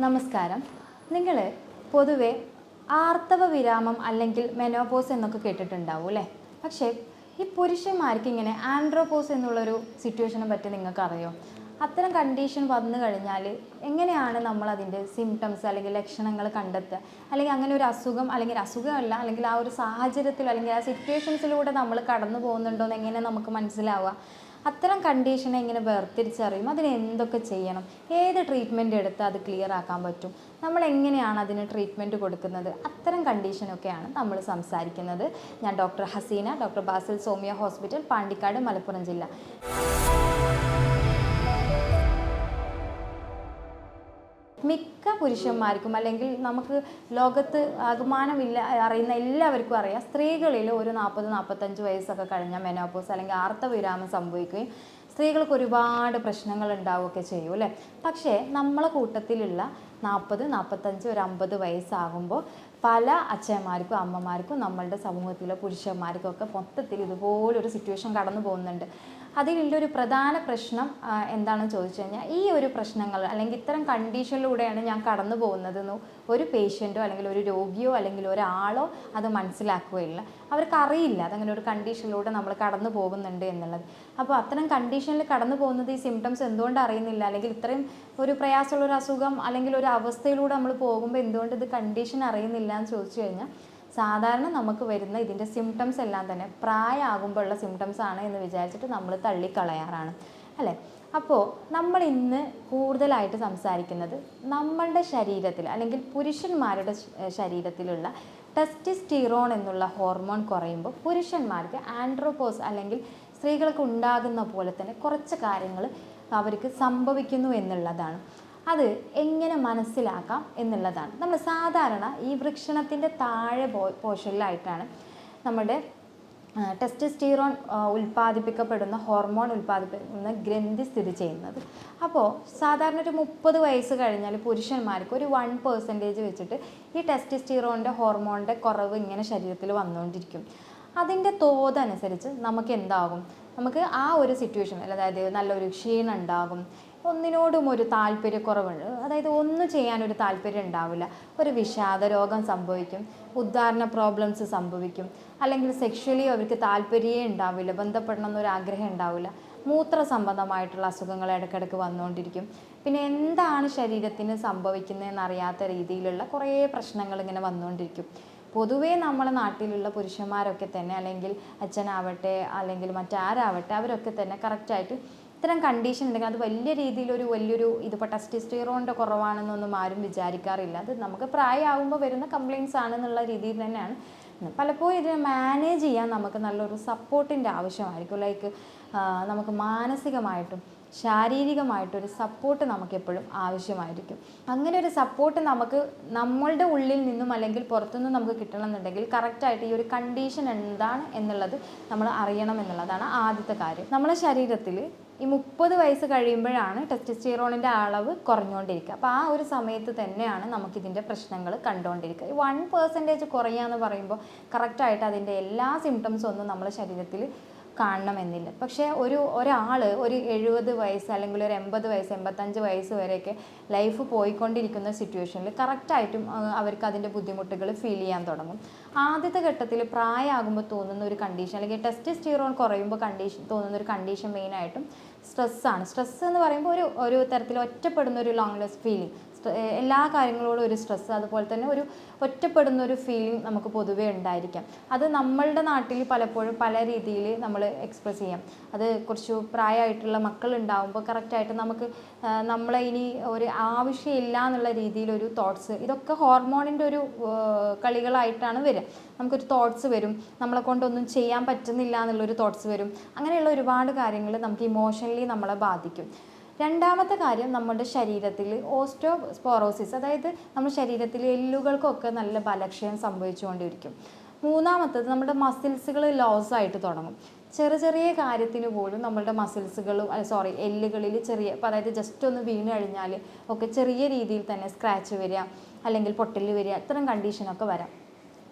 നമസ്കാരം. നിങ്ങൾ പൊതുവെ ആർത്തവ വിരാമം അല്ലെങ്കിൽ മെനോപോസ് എന്നൊക്കെ കേട്ടിട്ടുണ്ടാവും അല്ലേ? പക്ഷേ ഈ പുരുഷന്മാർക്ക് ഇങ്ങനെ ആൻഡ്രോപോസ് എന്നുള്ളൊരു സിറ്റുവേഷനെ പറ്റി നിങ്ങൾക്ക് അറിയോ അത്തരം കണ്ടീഷൻ വന്നു കഴിഞ്ഞാൽ എങ്ങനെയാണ് നമ്മൾ അതിന്റെ സിംറ്റംസ് അല്ലെങ്കിൽ ലക്ഷണങ്ങൾ കണ്ടെത്തുക? അല്ലെങ്കിൽ അങ്ങനെ ഒരു അസുഖം അല്ലെങ്കിൽ അസുഖമല്ല അല്ലെങ്കിൽ ആ ഒരു സാഹചര്യത്തിൽ അല്ലെങ്കിൽ ആ സിറ്റുവേഷൻസിലൂടെ നമ്മൾ കടന്നു പോകുന്നുണ്ടോ എന്ന് എങ്ങനെ നമുക്ക് മനസ്സിലാവുക? അത്തരം കണ്ടീഷനെ ഇങ്ങനെ വേർതിരിച്ചറിയും അതിന് എന്തൊക്കെ ചെയ്യണം? ഏത് ട്രീറ്റ്മെന്റ് എടുത്ത് അത് ക്ലിയർ ആക്കാൻ പറ്റും? നമ്മൾ എങ്ങനെയാണ് അതിന് ട്രീറ്റ്മെന്റ് കൊടുക്കുന്നത്? അത്തരം കണ്ടീഷനൊക്കെയാണ് നമ്മൾ സംസാരിക്കുന്നത്. ഞാൻ doctor Haseena doctor Basil Somiya hospital Pandikkad Malappuram ജില്ല. മിക്ക പുരുഷന്മാർക്കും അല്ലെങ്കിൽ നമുക്ക് ലോകത്ത് ആകുമാനമില്ല അറിയുന്ന എല്ലാവർക്കും അറിയാം സ്ത്രീകളിൽ ഒരു നാൽപ്പത് നാൽപ്പത്തഞ്ച് വയസ്സൊക്കെ കഴിഞ്ഞ മെനോപ്പോസ് അല്ലെങ്കിൽ ആർത്തവിരാമം സംഭവിക്കുകയും സ്ത്രീകൾക്ക് ഒരുപാട് പ്രശ്നങ്ങൾ ഉണ്ടാവുകയൊക്കെ ചെയ്യും അല്ലേ? പക്ഷേ നമ്മളെ കൂട്ടത്തിലുള്ള നാൽപ്പത് നാൽപ്പത്തഞ്ച് ഒരു അമ്പത് വയസ്സാകുമ്പോൾ പല അച്ഛന്മാർക്കും അമ്മമാർക്കും നമ്മളുടെ സമൂഹത്തിലെ പുരുഷന്മാർക്കും ഒക്കെ മൊത്തത്തിൽ ഇതുപോലൊരു സിറ്റുവേഷൻ കടന്നു പോകുന്നുണ്ട്. അതിലുള്ള ഒരു പ്രധാന പ്രശ്നം എന്താണെന്ന് ചോദിച്ചു കഴിഞ്ഞാൽ ഈ ഒരു പ്രശ്നങ്ങൾ അല്ലെങ്കിൽ ഇത്തരം കണ്ടീഷനിലൂടെയാണ് ഞാൻ കടന്നു പോകുന്നതെന്ന് ഒരു പേഷ്യന്റോ അല്ലെങ്കിൽ ഒരു രോഗിയോ അല്ലെങ്കിൽ ഒരാളോ അത് മനസ്സിലാക്കുകയില്ല. അവർക്കറിയില്ല അതങ്ങനെ ഒരു കണ്ടീഷനിലൂടെ നമ്മൾ കടന്നു പോകുന്നുണ്ട് എന്നുള്ളത്. അപ്പോൾ അത്തരം കണ്ടീഷനിൽ കടന്നു പോകുന്നത് ഈ സിംറ്റംസ് എന്തുകൊണ്ട് അറിയുന്നില്ല? അല്ലെങ്കിൽ ഇത്രയും ഒരു പ്രയാസമുള്ള ഒരു അസുഖം അല്ലെങ്കിൽ ഒരു അവസ്ഥയിലൂടെ നമ്മൾ പോകുമ്പോൾ എന്തുകൊണ്ട് ഇത് കണ്ടീഷൻ അറിയുന്നില്ല എന്ന് ചോദിച്ചു കഴിഞ്ഞാൽ സാധാരണ നമുക്ക് വരുന്ന ഇതിന്റെ സിംറ്റംസ് എല്ലാം തന്നെ പ്രായമാകുമ്പോഴുള്ള സിംറ്റംസ് ആണ് എന്ന് വിചാരിച്ചിട്ട് നമ്മൾ തള്ളിക്കളയാറാണ് അല്ലേ? അപ്പോൾ നമ്മൾ ഇന്ന് കൂടുതലായിട്ട് സംസാരിക്കുന്നത് നമ്മളുടെ ശരീരത്തിൽ അല്ലെങ്കിൽ പുരുഷന്മാരുടെ ശരീരത്തിലുള്ള ടെസ്റ്റിസ്റ്റീറോൺ എന്നുള്ള ഹോർമോൺ കുറയുമ്പോൾ പുരുഷന്മാർക്ക് ആൻഡ്രോപോസ് അല്ലെങ്കിൽ സ്ത്രീകൾക്ക് ഉണ്ടാകുന്ന പോലെ തന്നെ കുറച്ച് കാര്യങ്ങൾ അവർക്ക് സംഭവിക്കുന്നു എന്നുള്ളതാണ്. അത് എങ്ങനെ മനസ്സിലാക്കാം എന്നുള്ളതാണ്. നമ്മൾ സാധാരണ ഈ വൃക്ഷണത്തിന്റെ താഴെ പോ പോഷനിലായിട്ടാണ് നമ്മുടെ ടെസ്റ്റസ്റ്റീറോൺ ഉൽപ്പാദിപ്പിക്കപ്പെടുന്ന ഹോർമോൺ ഉൽപ്പാദിപ്പിക്കുന്ന ഗ്രന്ഥി സ്ഥിതി ചെയ്യുന്നത്. അപ്പോൾ സാധാരണ ഒരു മുപ്പത് വയസ്സ് കഴിഞ്ഞാൽ പുരുഷന്മാർക്ക് ഒരു വൺ പെർസെന്റേജ് വെച്ചിട്ട് ഈ ടെസ്റ്റസ്റ്റീറോണിന്റെ ഹോർമോണിന്റെ കുറവ് ഇങ്ങനെ ശരീരത്തിൽ വന്നുകൊണ്ടിരിക്കും. അതിന്റെ തോതനുസരിച്ച് നമുക്ക് എന്താകും? നമുക്ക് ആ ഒരു സിറ്റുവേഷൻ അതായത് നല്ലൊരു ക്ഷീണം ഉണ്ടാകും ഒന്നിനോടും ഒരു താല്പര്യക്കുറവുണ്ട്. അതായത് ഒന്നും ചെയ്യാനൊരു താല്പര്യം ഉണ്ടാവില്ല. ഒരു വിഷാദ രോഗം സംഭവിക്കും. ഉദ്ധാരണ പ്രോബ്ലംസ് സംഭവിക്കും. അല്ലെങ്കിൽ സെക്ഷലി അവർക്ക് താല്പര്യമേ ഉണ്ടാവില്ല. ബന്ധപ്പെടണം എന്നൊരു ആഗ്രഹം ഉണ്ടാവില്ല. മൂത്ര സംബന്ധമായിട്ടുള്ള അസുഖങ്ങൾ ഇടയ്ക്കിടയ്ക്ക് വന്നുകൊണ്ടിരിക്കും. പിന്നെ എന്താണ് ശരീരത്തിന് സംഭവിക്കുന്നതെന്ന് അറിയാത്ത രീതിയിലുള്ള കുറേ പ്രശ്നങ്ങൾ ഇങ്ങനെ വന്നുകൊണ്ടിരിക്കും. പൊതുവേ നമ്മളെ നാട്ടിലുള്ള പുരുഷന്മാരൊക്കെ തന്നെ അല്ലെങ്കിൽ അച്ഛനാവട്ടെ അല്ലെങ്കിൽ മറ്റാരാവട്ടെ അവരൊക്കെ തന്നെ കറക്റ്റായിട്ട് ഇത്തരം കണ്ടീഷൻ ഉണ്ടെങ്കിൽ അത് വലിയ രീതിയിലൊരു വലിയൊരു ഇതിപ്പോൾ ടെസ്റ്റിസ്റ്റിറോണിന്റെ കുറവാണെന്നൊന്നും ആരും വിചാരിക്കാറില്ല. അത് നമുക്ക് പ്രായമാകുമ്പോൾ വരുന്ന കംപ്ലയിൻസ് ആണെന്നുള്ള രീതിയിൽ തന്നെയാണ്. പലപ്പോഴും ഇതിനെ മാനേജ് ചെയ്യാൻ നമുക്ക് നല്ലൊരു സപ്പോർട്ടിന്റെ ആവശ്യമായിരിക്കും. ലൈക്ക് നമുക്ക് മാനസികമായിട്ടും ശാരീരികമായിട്ടൊരു സപ്പോർട്ട് നമുക്ക് എപ്പോഴും ആവശ്യമായിരിക്കും. അങ്ങനെ ഒരു സപ്പോർട്ട് നമുക്ക് നമ്മളുടെ ഉള്ളിൽ നിന്നും അല്ലെങ്കിൽ പുറത്തുനിന്നും നമുക്ക് കിട്ടണമെന്നുണ്ടെങ്കിൽ കറക്റ്റായിട്ട് ഈ ഒരു കണ്ടീഷൻ എന്താണ് എന്നുള്ളത് നമ്മൾ അറിയണം എന്നുള്ളതാണ് ആദ്യത്തെ കാര്യം. നമ്മുടെ ശരീരത്തിൽ ഈ മുപ്പത് വയസ്സ് കഴിയുമ്പോഴാണ് ടെസ്റ്റസ്റ്റീറോണിന്റെ അളവ് കുറഞ്ഞുകൊണ്ടിരിക്കുക. അപ്പോൾ ആ ഒരു സമയത്ത് തന്നെയാണ് നമുക്കിതിന്റെ പ്രശ്നങ്ങൾ കണ്ടുകൊണ്ടിരിക്കുക. ഈ വൺ പെർസെന്റേജ് കുറയുക എന്ന് പറയുമ്പോൾ കറക്റ്റായിട്ട് അതിന്റെ എല്ലാ സിംറ്റംസും ഒന്നും നമ്മുടെ ശരീരത്തിൽ കാണണമെന്നില്ല. പക്ഷേ ഒരു ഒരാൾ ഒരു എഴുപത് വയസ്സ് അല്ലെങ്കിൽ ഒരു എൺപത് വയസ്സ് എൺപത്തഞ്ച് വയസ്സ് വരെയൊക്കെ ലൈഫ് പോയിക്കൊണ്ടിരിക്കുന്ന സിറ്റുവേഷനിൽ കറക്റ്റായിട്ടും അവർക്ക് അതിന്റെ ബുദ്ധിമുട്ടുകൾ ഫീൽ ചെയ്യാൻ തുടങ്ങും. ആദ്യത്തെ ഘട്ടത്തിൽ പ്രായമാകുമ്പോൾ തോന്നുന്ന ഒരു കണ്ടീഷൻ അല്ലെങ്കിൽ ടെസ്റ്റ് സ്റ്റീറോൺ കുറയുമ്പോൾ കണ്ടീഷൻ തോന്നുന്ന ഒരു കണ്ടീഷൻ മെയിനായിട്ടും സ്ട്രെസ്സാണ് സ്ട്രെസ്സ് എന്ന് പറയുമ്പോൾ ഒരു ഒരു തരത്തിൽ ഒറ്റപ്പെടുന്ന ഒരു ലോങ്ലെസ് ഫീലിംഗ് എല്ലാ കാര്യങ്ങളോടും ഒരു സ്ട്രെസ് അതുപോലെ തന്നെ ഒരു ഒറ്റപ്പെടുന്ന ഒരു ഫീലിംഗ് നമുക്ക് പൊതുവേ ഉണ്ടായിരിക്കാം. അത് നമ്മളുടെ നാട്ടിൽ പലപ്പോഴും പല രീതിയിൽ നമ്മൾ എക്സ്പ്രസ് ചെയ്യാം. അത് കുറച്ച് പ്രായമായിട്ടുള്ള മക്കൾ ഉണ്ടാകുമ്പോൾ കറക്റ്റായിട്ട് നമുക്ക് നമ്മളെ ഇനി ഒരു ആവശ്യമില്ല എന്നുള്ള രീതിയിലൊരു തോട്ട്സ് ഇതൊക്കെ ഹോർമോണിന്റെ ഒരു കളികളായിട്ടാണ് വരിക. നമുക്കൊരു തോട്ട്സ് വരും. നമ്മളെ കൊണ്ടൊന്നും ചെയ്യാൻ പറ്റുന്നില്ല എന്നുള്ളൊരു തോട്ട്സ് വരും. അങ്ങനെയുള്ള ഒരുപാട് കാര്യങ്ങൾ നമുക്ക് ഇമോഷണലി നമ്മളെ ബാധിക്കും. രണ്ടാമത്തെ കാര്യം നമ്മുടെ ശരീരത്തിൽ ഓസ്റ്റോ സ്പോറോസിസ് അതായത് നമ്മുടെ ശരീരത്തിൽ എല്ലുകൾക്കൊക്കെ നല്ല ബലക്ഷയം സംഭവിച്ചുകൊണ്ടിരിക്കും. മൂന്നാമത്തത് നമ്മുടെ മസിൽസുകൾ ലോസ് ആയിട്ട് തുടങ്ങും. ചെറിയ ചെറിയ കാര്യത്തിന് പോലും നമ്മളുടെ മസിൽസുകളും സോറി എല്ലുകളിൽ ചെറിയ അതായത് ജസ്റ്റ് ഒന്ന് വീണ് കഴിഞ്ഞാൽ ഒക്കെ ചെറിയ രീതിയിൽ തന്നെ സ്ക്രാച്ച് വരിക അല്ലെങ്കിൽ പൊട്ടൽ വരിക ഇത്തരം കണ്ടീഷനൊക്കെ വരാം.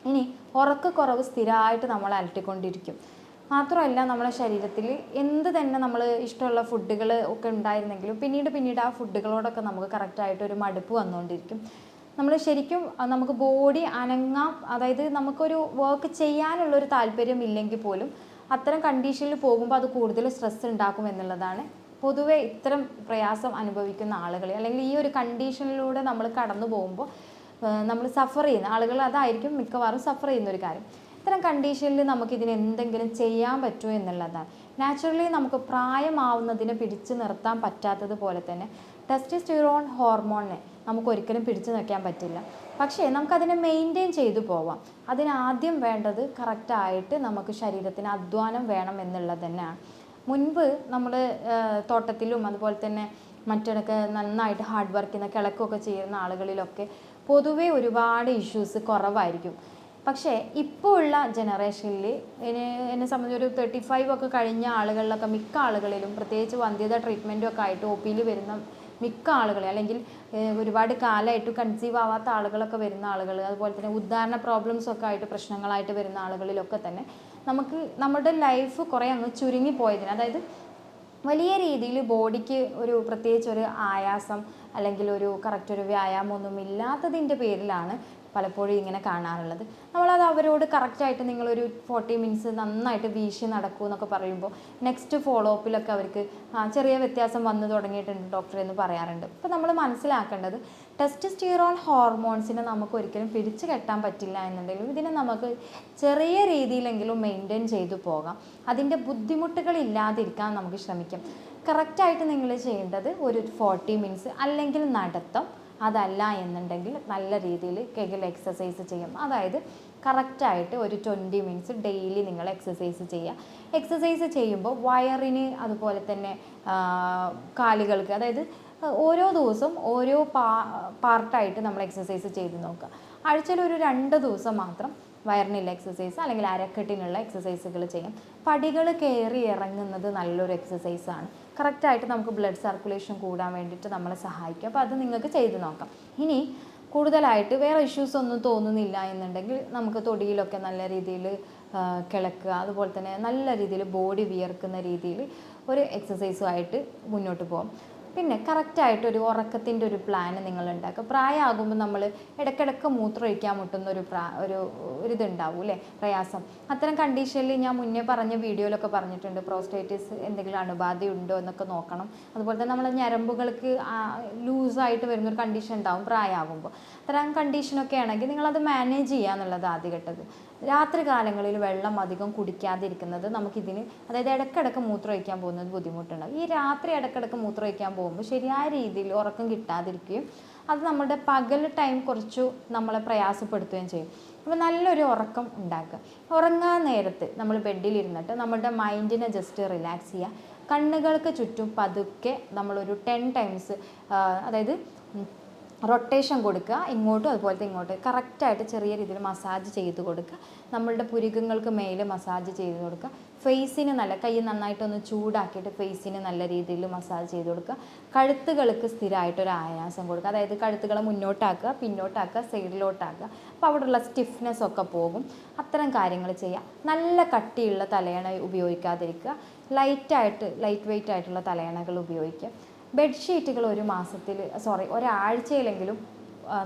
ഇനി ഉറക്കക്കുറവ് സ്ഥിരമായിട്ട് നമ്മൾ അലട്ടിക്കൊണ്ടിരിക്കും. മാത്രമല്ല നമ്മുടെ ശരീരത്തിൽ എന്ത് തന്നെ നമ്മൾ ഇഷ്ടമുള്ള ഫുഡുകൾ ഒക്കെ ഉണ്ടായിരുന്നെങ്കിലും പിന്നീട് പിന്നീട് ആ ഫുഡുകളോടൊക്കെ നമുക്ക് കറക്റ്റായിട്ട് ഒരു മടുപ്പ് വന്നുകൊണ്ടിരിക്കും. നമ്മൾ ശരിക്കും നമുക്ക് ബോഡി അനങ്ങാം അതായത് നമുക്കൊരു വർക്ക് ചെയ്യാനുള്ളൊരു താല്പര്യം ഇല്ലെങ്കിൽ പോലും അത്തരം കണ്ടീഷനിൽ പോകുമ്പോൾ അത് കൂടുതൽ സ്ട്രെസ് ഉണ്ടാക്കും എന്നുള്ളതാണ്. പൊതുവെ ഇത്തരം പ്രയാസം അനുഭവിക്കുന്ന ആളുകൾ അല്ലെങ്കിൽ ഈ ഒരു കണ്ടീഷനിലൂടെ നമ്മൾ കടന്നു പോകുമ്പോൾ നമ്മൾ സഫർ ചെയ്യുന്ന ആളുകൾ അതായിരിക്കും മിക്കവാറും സഫർ ചെയ്യുന്ന ഒരു കാര്യം. ഇത്തരം കണ്ടീഷനിൽ നമുക്ക് ഇതിന് എന്തെങ്കിലും ചെയ്യാൻ പറ്റുമോ എന്നുള്ളതാണ്. നാച്ചുറലി നമുക്ക് പ്രായമാവുന്നതിനെ പിടിച്ചു നിർത്താൻ പറ്റാത്തതുപോലെ തന്നെ ടെസ്റ്റിസ്റ്റിറോൺ ഹോർമോണിനെ നമുക്ക് ഒരിക്കലും പിടിച്ചു നിൽക്കാൻ പറ്റില്ല. പക്ഷേ നമുക്കതിനെ മെയിന്റെയിൻ ചെയ്തു പോവാം. അതിനാദ്യം വേണ്ടത് കറക്റ്റായിട്ട് നമുക്ക് ശരീരത്തിന് അധ്വാനം വേണം എന്നുള്ളത് തന്നെയാണ്. മുൻപ് നമ്മൾ തോട്ടത്തിലും അതുപോലെ തന്നെ മറ്റൊക്കെ നന്നായിട്ട് ഹാർഡ് വർക്ക് ചെയ്യുന്ന കിളക്കൊക്കെ ചെയ്യുന്ന ആളുകളിലൊക്കെ പൊതുവേ ഒരുപാട് ഇഷ്യൂസ് കുറവായിരിക്കും. പക്ഷേ ഇപ്പോൾ ഉള്ള ജനറേഷനിൽ എന്നെ എന്നെ സംബന്ധിച്ച് ഒരു തേർട്ടി ഫൈവ് ഒക്കെ കഴിഞ്ഞ ആളുകളിലൊക്കെ മിക്ക ആളുകളിലും പ്രത്യേകിച്ച് വന്ധ്യത ട്രീറ്റ്മെന്റും ഒക്കെ ആയിട്ട് ഒ പിയിൽ വരുന്ന മിക്ക ആളുകളെ അല്ലെങ്കിൽ ഒരുപാട് കാലമായിട്ട് കൺസീവ് ആവാത്ത ആളുകളൊക്കെ വരുന്ന ആളുകൾ അതുപോലെ തന്നെ ഉദാഹരണ പ്രോബ്ലംസ് ഒക്കെ ആയിട്ട് പ്രശ്നങ്ങളായിട്ട് വരുന്ന ആളുകളിലൊക്കെ തന്നെ നമുക്ക് നമ്മുടെ ലൈഫ് കുറേ അങ്ങ് ചുരുങ്ങി പോയതിന് അതായത് വലിയ രീതിയിൽ ബോഡിക്ക് ഒരു പ്രത്യേകിച്ച് ഒരു ആയാസം അല്ലെങ്കിൽ ഒരു കറക്റ്റ് ഒരു വ്യായാമം ഒന്നും ഇല്ലാത്തതിന്റെ പേരിലാണ് പലപ്പോഴും ഇങ്ങനെ കാണാറുള്ളത്. നമ്മളത് അവരോട് കറക്റ്റായിട്ട് നിങ്ങളൊരു ഫോർട്ടി മിനിറ്റ്സ് നന്നായിട്ട് വീശി നടക്കൂ എന്നൊക്കെ പറയുമ്പോൾ നെക്സ്റ്റ് ഫോളോ അപ്പിലൊക്കെ അവർക്ക് ചെറിയ വ്യത്യാസം വന്നു തുടങ്ങിയിട്ടുണ്ട് ഡോക്ടർ എന്ന് പറയാറുണ്ട്. അപ്പോൾ നമ്മൾ മനസ്സിലാക്കേണ്ടത് ടെസ്റ്റസ്റ്റിറോൺ ഹോർമോൺസിനെ നമുക്ക് ഒരിക്കലും പിടിച്ചു കെട്ടാൻ പറ്റില്ല എന്നുണ്ടെങ്കിലും ഇതിനെ നമുക്ക് ചെറിയ രീതിയിലെങ്കിലും മെയിന്റെയിൻ ചെയ്തു പോകാം. അതിന്റെ ബുദ്ധിമുട്ടുകൾ ഇല്ലാതിരിക്കാൻ നമുക്ക് ശ്രമിക്കാം. കറക്റ്റായിട്ട് നിങ്ങൾ ചെയ്യേണ്ടത് ഒരു ഫോർട്ടി മിനിറ്റ്സ് അല്ലെങ്കിൽ നടത്തം. അതല്ല എന്നുണ്ടെങ്കിൽ നല്ല രീതിയിൽ കെഗിൽ എക്സസൈസ് ചെയ്യും അതായത് കറക്റ്റായിട്ട് ഒരു ട്വന്റി മിനിറ്റ്സ് ഡെയിലി നിങ്ങൾ എക്സസൈസ് ചെയ്യുക. എക്സസൈസ് ചെയ്യുമ്പോൾ വയറിന് അതുപോലെ തന്നെ കാലുകൾക്ക് അതായത് ഓരോ ദിവസവും ഓരോ പാ പാർട്ടായിട്ട് നമ്മൾ എക്സസൈസ് ചെയ്ത് നോക്കുക. ആഴ്ചയിൽ ഒരു രണ്ട് ദിവസം മാത്രം വയറിനുള്ള എക്സസൈസ് അല്ലെങ്കിൽ അരക്കെട്ടിനുള്ള എക്സസൈസുകൾ ചെയ്യാം. പടികൾ കയറി ഇറങ്ങുന്നത് നല്ലൊരു എക്സസൈസാണ് കറക്റ്റായിട്ട് നമുക്ക് ബ്ലഡ് സർക്കുലേഷൻ കൂടാൻ വേണ്ടിയിട്ട് നമ്മളെ സഹായിക്കും. അപ്പോൾ അത് നിങ്ങൾക്ക് ചെയ്ത് നോക്കാം. ഇനി കൂടുതലായിട്ട് വേറെ ഇഷ്യൂസ് ഒന്നും തോന്നുന്നില്ല എന്നുണ്ടെങ്കിൽ നമുക്ക് തൊടിയിലൊക്കെ നല്ല രീതിയിൽ കിളക്കുക അതുപോലെ തന്നെ നല്ല രീതിയിൽ ബോഡി വിയർക്കുന്ന രീതിയിൽ ഒരു എക്സസൈസുമായിട്ട് മുന്നോട്ട് പോകും പിന്നെ കറക്റ്റായിട്ട് ഒരു ഉറക്കത്തിന്റെ ഒരു പ്ലാൻ നിങ്ങൾ ഉണ്ടാക്കുക പ്രായമാകുമ്പോൾ നമ്മൾ ഇടയ്ക്കിടയ്ക്ക് മൂത്രം ഒഴിക്കാൻ മുട്ടുന്ന ഒരു പ്രാ ഒരു ഒരു ഇതുണ്ടാവും അല്ലേ പ്രയാസം. അത്തരം കണ്ടീഷനിൽ ഞാൻ മുന്നേ പറഞ്ഞ വീഡിയോയിലൊക്കെ പറഞ്ഞിട്ടുണ്ട് പ്രോസ്റ്റേറ്റിസ് എന്തെങ്കിലും അണുബാധ ഉണ്ടോ എന്നൊക്കെ നോക്കണം. അതുപോലെ തന്നെ നമ്മൾ ഞരമ്പുകൾക്ക് ലൂസായിട്ട് വരുന്നൊരു കണ്ടീഷൻ ഉണ്ടാവും പ്രായമാകുമ്പോൾ അത്തരം കണ്ടീഷനൊക്കെ ആണെങ്കിൽ നിങ്ങളത് മാനേജ് ചെയ്യുക എന്നുള്ളത് ആദ്യഘട്ടത്. രാത്രി കാലങ്ങളിൽ വെള്ളം അധികം കുടിക്കാതിരിക്കുന്നത് നമുക്കിതിന് അതായത് ഇടക്കിടക്ക് മൂത്രം ഒഴിക്കാൻ പോകുന്നത് ബുദ്ധിമുട്ടുണ്ടാകും ഈ രാത്രി ഇടക്കിടക്ക് മൂത്രം ഒഴിക്കാൻ പോകുമ്പോൾ ശരിയായ രീതിയിൽ ഉറക്കം കിട്ടാതിരിക്കുകയും അത് നമ്മുടെ പകൽ ടൈം കുറച്ചു നമ്മളെ പ്രയാസപ്പെടുത്തുകയും ചെയ്യും. അപ്പോൾ നല്ലൊരു ഉറക്കം ഉണ്ടാക്കുക. ഉറങ്ങാൻ നേരത്ത് നമ്മൾ ബെഡിലിരുന്നിട്ട് നമ്മുടെ മൈൻഡിനെ ജസ്റ്റ് റിലാക്സ് ചെയ്യുക. കണ്ണുകൾക്ക് ചുറ്റും പതുക്കെ നമ്മളൊരു ടെൻ ടൈംസ് അതായത് റൊട്ടേഷൻ കൊടുക്കുക ഇങ്ങോട്ടും അതുപോലത്തെ ഇങ്ങോട്ട്. കറക്റ്റായിട്ട് ചെറിയ രീതിയിൽ മസാജ് ചെയ്ത് കൊടുക്കുക. നമ്മളുടെ പുരുകങ്ങൾക്ക് മേലെ മസാജ് ചെയ്ത് കൊടുക്കുക. ഫേസിന് നല്ല കൈ നന്നായിട്ടൊന്ന് ചൂടാക്കിയിട്ട് ഫേസിന് നല്ല രീതിയിൽ മസാജ് ചെയ്ത് കൊടുക്കുക. കഴുത്തുകൾക്ക് സ്ഥിരമായിട്ടൊരു ആയാസം കൊടുക്കുക. അതായത് കഴുത്തുകളെ മുന്നോട്ടാക്കുക പിന്നോട്ടാക്കുക സൈഡിലോട്ടാക്കുക. അപ്പോൾ അവിടെയുള്ള സ്റ്റിഫ്നെസ് ഒക്കെ പോകും. അത്തരം കാര്യങ്ങൾ ചെയ്യുക. നല്ല കട്ടിയുള്ള തലയണ ഉപയോഗിക്കാതിരിക്കുക. ലൈറ്റായിട്ട് ലൈറ്റ് വെയിറ്റ് ആയിട്ടുള്ള തലയണകൾ ഉപയോഗിക്കുക. ബെഡ്ഷീറ്റുകൾ ഒരു മാസത്തിൽ സോറി ഒരാഴ്ചയിലെങ്കിലും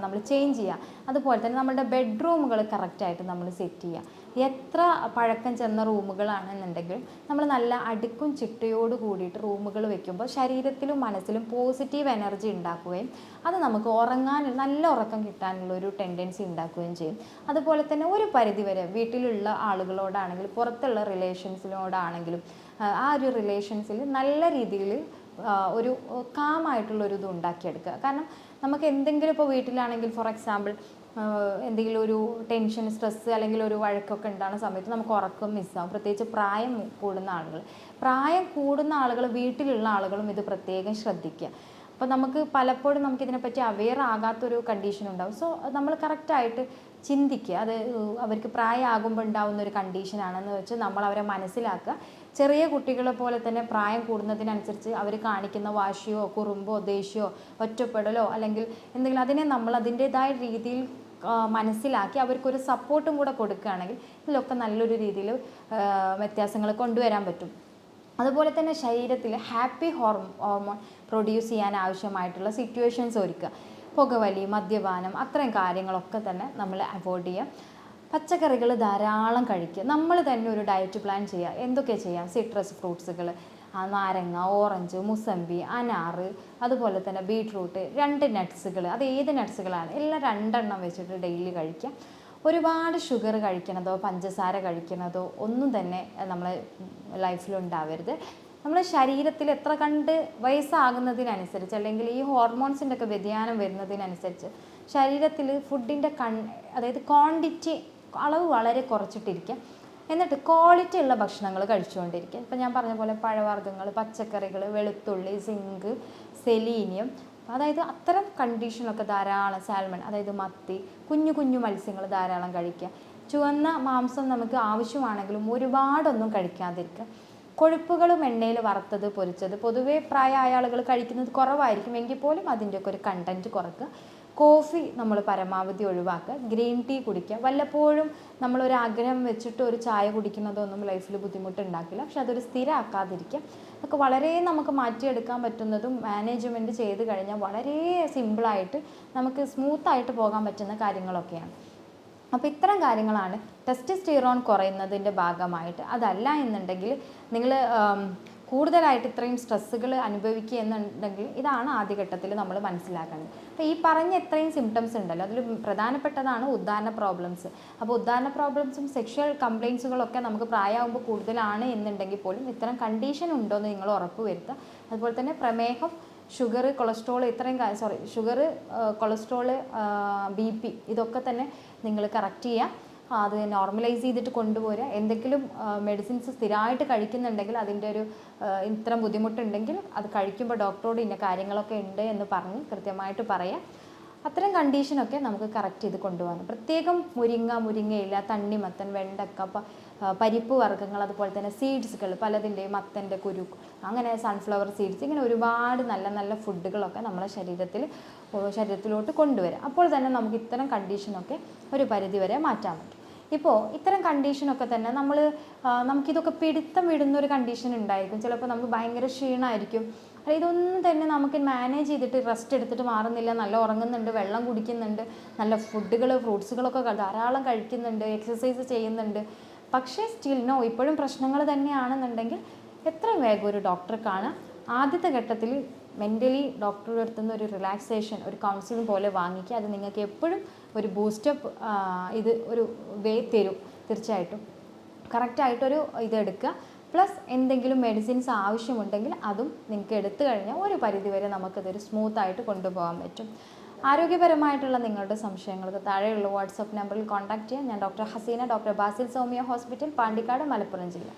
നമ്മൾ ചേഞ്ച് ചെയ്യുക അതുപോലെ തന്നെ നമ്മുടെ ബെഡ്റൂമുകൾ കറക്റ്റായിട്ട് നമ്മൾ സെറ്റ് ചെയ്യുക എത്ര പഴക്കം ചെന്ന റൂമുകളാണെന്നുണ്ടെങ്കിലും നമ്മൾ നല്ല അടുക്കും ചിട്ടയോട് കൂടിയിട്ട് റൂമുകൾ വെക്കുമ്പോൾ ശരീരത്തിലും മനസ്സിലും പോസിറ്റീവ് എനർജി ഉണ്ടാക്കുകയും അത് നമുക്ക് ഉറങ്ങാൻ നല്ല ഉറക്കം കിട്ടാനുള്ള ഒരു ടെൻഡൻസി ഉണ്ടാക്കുകയും ചെയ്യും. അതുപോലെ തന്നെ ഒരു പരിധിവരെ വീട്ടിലുള്ള ആളുകളോടാണെങ്കിലും പുറത്തുള്ള റിലേഷൻസിനോടാണെങ്കിലും ആ ഒരു റിലേഷൻസിൽ നല്ല രീതിയിൽ ഒരു കാമായിട്ടുള്ള ഒരു ഇത് ഉണ്ടാക്കിയെടുക്കുക. കാരണം നമുക്ക് എന്തെങ്കിലും ഇപ്പോൾ വീട്ടിലാണെങ്കിൽ ഫോർ എക്സാമ്പിൾ എന്തെങ്കിലും ഒരു ടെൻഷൻ സ്ട്രെസ്സ് അല്ലെങ്കിൽ ഒരു വഴക്കൊക്കെ ഉണ്ടാകുന്ന സമയത്ത് നമുക്ക് ഉറക്കം മിസ്സാവും പ്രത്യേകിച്ച് പ്രായം കൂടുന്ന ആളുകൾ. പ്രായം കൂടുന്ന ആളുകൾ വീട്ടിലുള്ള ആളുകളും ഇത് പ്രത്യേകം ശ്രദ്ധിക്കുക. അപ്പോൾ നമുക്ക് പലപ്പോഴും നമുക്കിതിനെപ്പറ്റി അവെയർ ആകാത്തൊരു കണ്ടീഷൻ ഉണ്ടാവും. സോ നമ്മൾ കറക്റ്റായിട്ട് ചിന്തിക്കുക. അത് അവർക്ക് പ്രായമാകുമ്പോൾ ഉണ്ടാകുന്ന ഒരു കണ്ടീഷനാണെന്ന് വെച്ച് നമ്മൾ അവരെ മനസ്സിലാക്കുക. ചെറിയ കുട്ടികളെ പോലെ തന്നെ പ്രായം കൂടുന്നതിനനുസരിച്ച് അവർ കാണിക്കുന്ന വാശിയോ കുറുമ്പോ ദേഷ്യമോ ഒറ്റപ്പെടലോ അല്ലെങ്കിൽ എന്തെങ്കിലും അതിനെ നമ്മൾ അതിന്റെതായ രീതിയിൽ മനസ്സിലാക്കി അവർക്കൊരു സപ്പോർട്ടും കൂടെ കൊടുക്കുകയാണെങ്കിൽ ഇതിലൊക്കെ നല്ലൊരു രീതിയിൽ വ്യത്യാസങ്ങൾ കൊണ്ടുവരാൻ പറ്റും. അതുപോലെ തന്നെ ശരീരത്തിൽ ഹാപ്പി ഹോർമോ ഹോർമോൺ പ്രൊഡ്യൂസ് ചെയ്യാൻ ആവശ്യമായിട്ടുള്ള സിറ്റുവേഷൻസ് ഒരുക്കുക. പുകവലി മദ്യപാനം അത്രയും കാര്യങ്ങളൊക്കെ തന്നെ നമ്മൾ അവോയ്ഡ് ചെയ്യുക. പച്ചക്കറികൾ ധാരാളം കഴിക്കുക. നമ്മൾ തന്നെ ഒരു ഡയറ്റ് പ്ലാൻ ചെയ്യുക. എന്തൊക്കെ ചെയ്യാം? സിട്രസ് ഫ്രൂട്ട്സുകൾ നാരങ്ങ ഓറഞ്ച് മുസമ്പി അനാറ് അതുപോലെ തന്നെ ബീട്രൂട്ട് രണ്ട് നട്ട്സുകൾ അത് ഏത് നട്ട്സുകളാണ് എല്ലാം രണ്ടെണ്ണം വെച്ചിട്ട് ഡെയിലി കഴിക്കുക. ഒരുപാട് ഷുഗർ കഴിക്കണതോ പഞ്ചസാര കഴിക്കണതോ ഒന്നും തന്നെ നമ്മളെ ലൈഫിൽ ഉണ്ടാവരുത്. നമ്മുടെ ശരീരത്തിൽ എത്ര കണ്ട് വയസ്സാകുന്നതിനനുസരിച്ച് അല്ലെങ്കിൽ ഈ ഹോർമോൺസിന്റെ ഒക്കെ വ്യതിയാനം വരുന്നതിനനുസരിച്ച് ശരീരത്തിൽ ഫുഡിന്റെ കൺ അതായത് ക്വാണ്ടിറ്റി അളവ് വളരെ കുറച്ചിട്ടിരിക്കുക എന്നിട്ട് ക്വാളിറ്റി ഉള്ള ഭക്ഷണങ്ങൾ കഴിച്ചുകൊണ്ടിരിക്കുക ഇപ്പം ഞാൻ പറഞ്ഞ പോലെ പഴവർഗങ്ങൾ പച്ചക്കറികൾ വെളുത്തുള്ളി സിങ്ക് സെലീനിയം അതായത് അത്തരം കണ്ടീഷനൊക്കെ ധാരാളം സാൽമൺ അതായത് മത്തി കുഞ്ഞു കുഞ്ഞു മത്സ്യങ്ങൾ ധാരാളം കഴിക്കുക. ചുവന്ന മാംസം നമുക്ക് ആവശ്യമാണെങ്കിലും ഒരുപാടൊന്നും കഴിക്കാതിരിക്കുക. കൊഴുപ്പുകളും എണ്ണയിൽ വറുത്തത് പൊരിച്ചത് പൊതുവേ പ്രായമായ ആളുകൾ കഴിക്കുന്നത് കുറവായിരിക്കും. എങ്കിൽ പോലും അതിന്റെയൊക്കെ ഒരു കണ്ടന്റ് കുറക്കുക. കോഫി നമ്മൾ പരമാവധി ഒഴിവാക്കുക. ഗ്രീൻ ടീ കുടിക്കുക. വല്ലപ്പോഴും നമ്മളൊരു ആഗ്രഹം വെച്ചിട്ട് ഒരു ചായ കുടിക്കുന്നതൊന്നും ലൈഫിൽ ബുദ്ധിമുട്ടുണ്ടാക്കില്ല. പക്ഷെ അതൊരു സ്ഥിരമാക്കാതിരിക്കുക അതൊക്കെ വളരെ നമുക്ക് മാറ്റിയെടുക്കാൻ പറ്റുന്നതും മാനേജ്മെന്റ് ചെയ്ത് കഴിഞ്ഞാൽ വളരെ സിമ്പിളായിട്ട് നമുക്ക് സ്മൂത്തായിട്ട് പോകാൻ പറ്റുന്ന കാര്യങ്ങളൊക്കെയാണ്. അപ്പോൾ ഇത്തരം കാര്യങ്ങളാണ് ടെസ്റ്റ് സ്റ്റീറോൺ കുറയുന്നതിന്റെ ഭാഗമായിട്ട്. അതല്ല എന്നുണ്ടെങ്കിൽ നിങ്ങൾ കൂടുതലായിട്ട് ഇത്രയും സ്ട്രെസ്സുകൾ അനുഭവിക്കുക എന്നുണ്ടെങ്കിൽ ഇതാണ് ആദ്യഘട്ടത്തിൽ നമ്മൾ മനസ്സിലാക്കേണ്ടത് അപ്പോൾ ഈ പറഞ്ഞ ഇത്രയും സിംറ്റംസ് ഉണ്ടല്ലോ അതിൽ പ്രധാനപ്പെട്ടതാണ് ഉദ്ധാരണ പ്രോബ്ലംസ് അപ്പോൾ ഉദ്ധാരണ പ്രോബ്ലംസും സെക്ഷൽ കംപ്ലയിൻസുകളൊക്കെ നമുക്ക് പ്രായമാകുമ്പോൾ കൂടുതലാണ് എന്നുണ്ടെങ്കിൽ പോലും ഇത്തരം കണ്ടീഷൻ ഉണ്ടോ എന്ന് നിങ്ങൾ ഉറപ്പ് വരുത്തുക. അതുപോലെ തന്നെ പ്രമേഹം ഷുഗർ കൊളസ്ട്രോൾ ഇത്രയും sorry sugar cholesterol B P ഇതൊക്കെ തന്നെ നിങ്ങൾ കറക്റ്റ് ചെയ്യുക. അത് നോർമലൈസ് ചെയ്തിട്ട് കൊണ്ടുപോരുക എന്തെങ്കിലും മെഡിസിൻസ് സ്ഥിരമായിട്ട് കഴിക്കുന്നുണ്ടെങ്കിൽ അതിന്റെ ഒരു ഇത്ര ബുദ്ധിമുട്ടുണ്ടെങ്കിൽ അത് കഴിക്കുമ്പോൾ ഡോക്ടറോട് ഇന്ന കാര്യങ്ങളൊക്കെ ഉണ്ട് എന്ന് പറഞ്ഞ് കൃത്യമായിട്ട് പറയാം. അത്തരം കണ്ടീഷനൊക്കെ നമുക്ക് കറക്റ്റ് ചെയ്ത് കൊണ്ടുപോകാം പ്രത്യേകം മുരിങ്ങ മുരിങ്ങയില തണ്ണിമത്തൻ വെണ്ടക്ക പരിപ്പ് വർഗങ്ങൾ അതുപോലെ തന്നെ സീഡ്സുകൾ പലതിന്റെയും മത്തന്റെ കുരു അങ്ങനെ സൺഫ്ലവർ സീഡ്സ് ഇങ്ങനെ ഒരുപാട് നല്ല നല്ല ഫുഡുകളൊക്കെ നമ്മുടെ ശരീരത്തിൽ ശരീരത്തിലോട്ട് കൊണ്ടുവരാം. അപ്പോൾ തന്നെ നമുക്ക് ഇത്തരം കണ്ടീഷനൊക്കെ ഒരു പരിധിവരെ മാറ്റാൻ പറ്റും. ഇപ്പോൾ ഇത്തരം കണ്ടീഷനൊക്കെ തന്നെ നമ്മൾ നമുക്കിതൊക്കെ പിടുത്തം വിടുന്ന ഒരു കണ്ടീഷൻ ഉണ്ടായിരിക്കും. ചിലപ്പോൾ നമുക്ക് ഭയങ്കര ക്ഷീണമായിരിക്കും അല്ല ഇതൊന്നും തന്നെ നമുക്ക് മാനേജ് ചെയ്തിട്ട് റെസ്റ്റ് എടുത്തിട്ട് മാറുന്നില്ല. നല്ല ഉറങ്ങുന്നുണ്ട് വെള്ളം കുടിക്കുന്നുണ്ട് നല്ല ഫുഡുകൾ ഫ്രൂട്ട്സുകളൊക്കെ ധാരാളം കഴിക്കുന്നുണ്ട് എക്സസൈസ് ചെയ്യുന്നുണ്ട്. പക്ഷേ സ്റ്റിൽ നോ ഇപ്പോഴും പ്രശ്നങ്ങൾ തന്നെയാണെന്നുണ്ടെങ്കിൽ എത്രയും വേഗം ഒരു ഡോക്ടറെ കാണാം ആദ്യത്തെ ഘട്ടത്തിൽ മെന്റലി ഡോക്ടറുടെ അടുത്തുനിന്ന് ഒരു റിലാക്സേഷൻ ഒരു കൗൺസിലിംഗ് പോലെ വാങ്ങിക്കുക. അത് നിങ്ങൾക്ക് എപ്പോഴും ഒരു ബൂസ്റ്റപ്പ് ഇത് ഒരു വേ തരും തീർച്ചയായിട്ടും. കറക്റ്റായിട്ടൊരു ഇത് എടുക്കുക. പ്ലസ് എന്തെങ്കിലും മെഡിസിൻസ് ആവശ്യമുണ്ടെങ്കിൽ അതും നിങ്ങൾക്ക് എടുത്തു കഴിഞ്ഞാൽ ഒരു പരിധിവരെ സ്മൂത്ത് സ്മൂത്തായിട്ട് കൊണ്ടുപോകാൻ പറ്റും. ആരോഗ്യപരമായിട്ടുള്ള നിങ്ങളുടെ സംശയങ്ങൾക്ക് താഴെയുള്ള വാട്സപ്പ് നമ്പറിൽ കോൺടാക്ട് ചെയ്യാം ഞാൻ doctor Haseena doctor Basil Soumya hospital Pandikkad Malappuram ജില്ല.